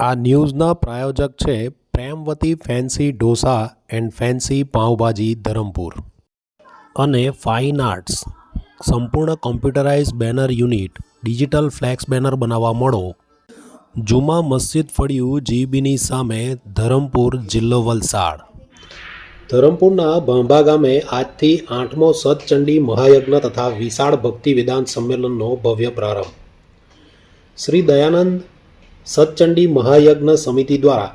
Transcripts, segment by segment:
આ ન્યૂઝના પ્રાયોજક છે Premvati fancy dosa and fancy pav bhaji Dharampur. અને ફાઇન આર્ટ્સ. સંપૂર્ણ computerise banner unit, digital flex banner બનાવવા મળો. જુમા મસ્જિદ ફળિયું જીબીની સામે ધરમપુર જિલ્લો વલસાડ. ધરમપુરના ભાંભા ગામે આજથી આઠમો સતચંડી મહાયજ્ઞ તથા વિશાળ ભક્તિ વિધાન સંમેલનનો ભવ્ય પ્રારંભ. શ્રી દયાનંદ સતચંડી મહાયજ્ઞ સમિતિ દ્વારા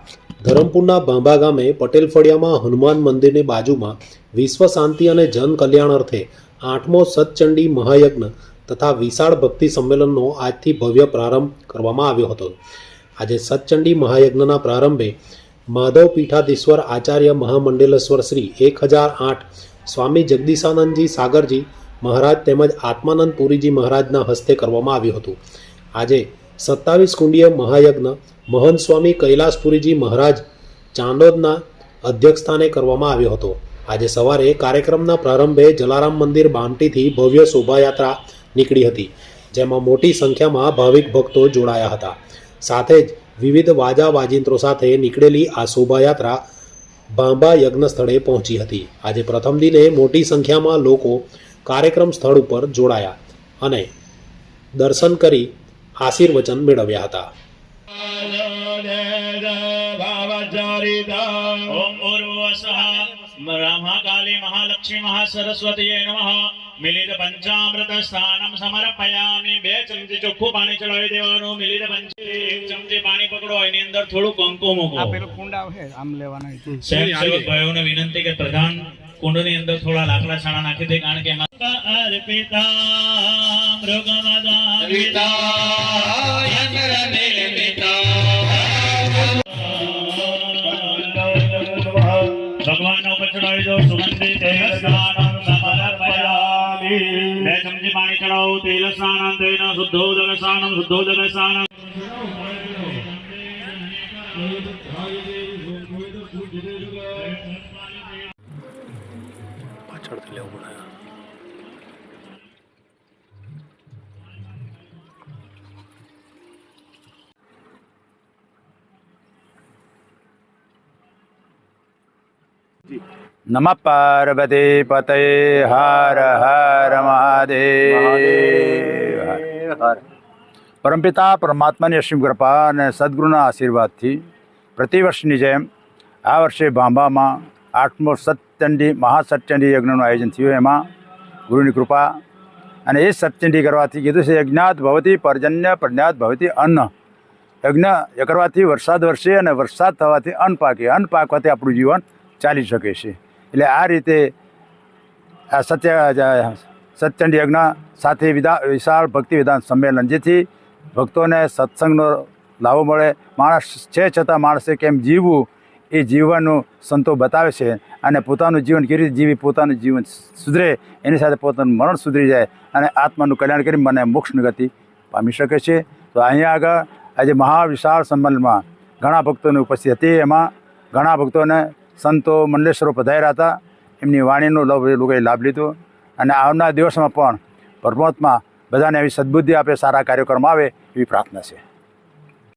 ધરમપુરના ભાંભા ગામે પટેલ ફળિયામાં હનુમાન મંદિરની બાજુમાં વિશ્વ શાંતિ અને જન કલ્યાણ અર્થે આઠમો સતચંડી મહાયજ્ઞ તથા વિશાળ ભક્તિ સંમેલનનો આજથી ભવ્ય પ્રારંભ કરવામાં આવ્યો હતો. આજે સતચંડી મહાયજ્ઞના પ્રારંભે માધવ પીઠાધીશ્વર આચાર્ય મહામંડલેશ્વર શ્રી એક હજાર આઠ સ્વામી જગદીશાનંદજી સાગરજી મહારાજ તેમજ આત્માનંદ પુરીજી મહારાજના હસ્તે કરવામાં આવ્યું હતું. આજે સત્તાવીસ કુંડીય મહાયજ્ઞ મહંત સ્વામી કૈલાસપુરીજી મહારાજ ચાંદોદના અધ્યક્ષસ્થાને કરવામાં આવ્યો હતો. આજે સવારે કાર્યક્રમના પ્રારંભે જલારામ મંદિર બામટીથી ભવ્ય શોભાયાત્રા નીકળી હતી, જેમાં મોટી સંખ્યામાં ભાવિક ભક્તો જોડાયા હતા. સાથે જ વિવિધ વાજા વાજિંત્રો સાથે નીકળેલી આ શોભાયાત્રા બાંબા યજ્ઞ સ્થળે પહોંચી હતી. આજે પ્રથમ દિને મોટી સંખ્યામાં લોકો કાર્યક્રમ સ્થળ ઉપર જોડાયા અને દર્શન કરી આશીર્વચન મેળવ્યા હતા. ઉર્વસઃ મહાલક્ષ્મી મહાસરસ્વતીએ નમઃ મિલિત પંચામૃત સ્થાનમ સમર્પયામિ બે ચમચી ચોખ્ખું પાણી ચડાવી દેવાનું મિલિત પંચી એક ચમચી પાણી પકડો એની અંદર થોડું કંકુ મૂકો આ પેલો કુંડ આવશે આમ લેવાનો છે. ભાઈઓને વિનંતી કે પ્રધાન કુંડની અંદર થોડા લાકડા છાણા નાખી દે કારણ કે એમાં અર્પિતા ભગવાન ઉપર ચડાવી દો સુગંધિત તેલ સ્નાનમ સમર્પયામિ બે પાણી ચડાવો તેલ સ્નાનમ તેન શુદ્ધોદક સ્નાનમ શુદ્ધોદક સ્નાનમ પાછળથી લેવું પડે. નમઃ પાર્વતી પતય હર હર મહાદેવ. પરમપિતા પરમાત્માની અસીમ કૃપા અને સદગુરુના આશીર્વાદથી પ્રતિવર્ષની જેમ આ વર્ષે ભાંભામાં આઠમો સતચંડી મહાસત્યંડી યજ્ઞનું આયોજન થયું. એમાં ગુરુની કૃપા અને એ સતચંડી કરવાથી કીધું છે યજ્ઞાત ભવતી પર્જન્ય પ્રજ્ઞાત ભવતી અન્ન. યજ્ઞ કરવાથી વરસાદ વરસે અને વરસાદ થવાથી અન્ન પાકે. અન્ન પાકવાથી આપણું જીવન ચાલી શકે છે. એટલે આ રીતે આ સત્ય સત્ચંડ યજ્ઞ સાથે વિધા વિશાળ ભક્તિ વિધાન સંમેલન, જેથી ભક્તોને સત્સંગનો લાભો મળે. માણસ છે છતાં માણસે કેમ જીવવું? એ જીવવાનું સંતો બતાવે છે અને પોતાનું જીવન કેવી રીતે જીવી, પોતાનું જીવન સુધરે, એની સાથે પોતાનું મરણ સુધરી જાય અને આત્માનું કલ્યાણ કરી મને મોક્ષની ગતિ પામી શકે છે. તો અહીંયા આગળ આજે મહાવિશાળ સંમેલનમાં ઘણા ભક્તોની ઉપસ્થિત હતી. એમાં ઘણા ભક્તોને સંતો મંડલેશ્વરો પધાર્યા હતા. એમની વાણીનો લોકોએ લાભ લીધો. અને આવનાર દિવસમાં પણ પરમાત્મા બધાને એવી સદબુદ્ધિ આપે, સારા કાર્યક્રમ આવે એવી પ્રાર્થના છે.